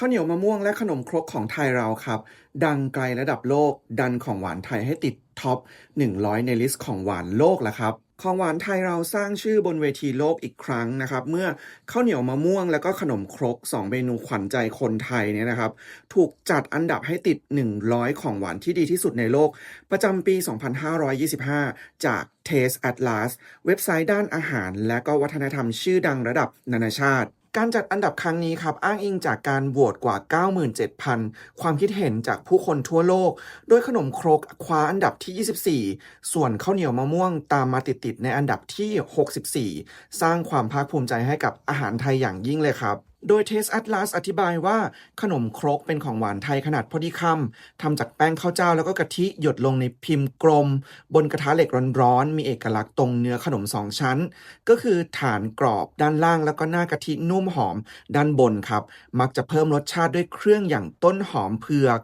ข้าวเหนียวมะม่วงและขนมครกของไทยเราครับ ดังไกลระดับโลก ดันของหวานไทยให้ติดท็อป 100 ในลิสต์ของหวานโลกแล้วครับ ของหวานไทยเราสร้างชื่อบนเวทีโลกอีกครั้งนะครับ เมื่อข้าวเหนียวมะม่วงและก็ขนมครก 2 เมนูขวัญใจคนไทยเนี่ยนะครับ ถูกจัดอันดับให้ติด 100 ของหวานที่ดีที่สุดในโลก ประจำปี 2525 จาก Taste Atlas เว็บไซต์ด้านอาหาร และก็วัฒนธรรมชื่อดังระดับนานาชาติการจัดอันดับครั้งนี้ครับ อ้างอิงจากการโหวตกว่า 97,000 ความคิดเห็นจากผู้คนทั่วโลก โดยขนมครกคว้าอันดับที่ 24 ส่วนข้าวเหนียวมะม่วงตามมาติดๆในอันดับที่ 64 สร้างความภาคภูมิใจให้กับอาหารไทยอย่างยิ่งเลยครับโดย Taste Atlas อธิบายว่าขนมครกเป็นของหวานไทยขนาดพอดีคำทำจากแป้งข้าวเจ้าแล้วก็กะทิหยดลงในพิมพ์กลม บนกระทะเหล็กร้อนๆ มีเอกลักษณ์ตรงเนื้อขนมสองชั้น ก็คือฐานกรอบด้านล่างแล้วก็หน้ากะทินุ่มหอม ด้านบนครับ มักจะเพิ่มรสชาติด้วยเครื่องอย่างต้นหอมเผือก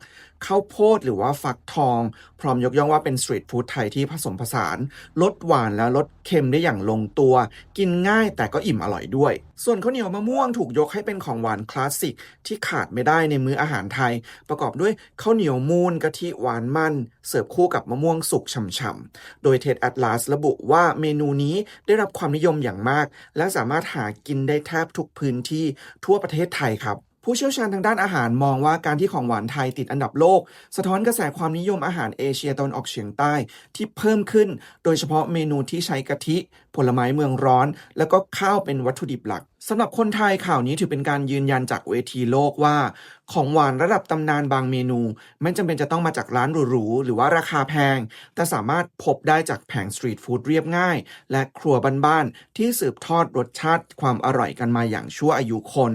ข้าวโพดหรือว่าฟักทอง พร้อมยกย่องว่าเป็นสตรีทฟู้ดไทยที่ผสมผสานลดหวานและลดเค็มได้อย่างลงตัว กินง่ายแต่ก็อิ่มอร่อยด้วย ส่วนข้าวเหนียวมะม่วงถูกยกให้เป็นของหวานคลาสสิกที่ขาดไม่ได้ในมื้ออาหารไทย ประกอบด้วยข้าวเหนียวมูนกะทิหวานมันเสิร์ฟคู่กับมะม่วงสุกฉ่ำๆโดยเท็ดแอตลาสระบุว่าเมนูนี้ได้รับความนิยมอย่างมาก และสามารถหากินได้แทบทุกพื้นที่ทั่วประเทศไทยครับ ผู้เชี่ยวชาญทางด้านอาหารมองว่าการที่ของหวานไทยติดอันดับโลก สะท้อนกระแสความนิยมอาหารเอเชียตะวันออกเฉียงใต้ที่เพิ่มขึ้น โดยเฉพาะเมนูที่ใช้กะทิ ผลไม้เมืองร้อน แล้วก็ข้าวเป็นวัตถุดิบหลักสำหรับคนไทยข่าวนี้ถือเป็นการยืนยันจากเวทีโลกว่า ของหวานระดับตำนานบางเมนู ไม่จำเป็นจะต้องมาจากร้านหรูๆหรือว่าราคาแพง แต่สามารถพบได้จากแผงสตรีทฟู้ดเรียบง่าย และครัวบ้านๆที่สืบทอดรสชาติความอร่อยกันมาอย่างชั่วอายุคน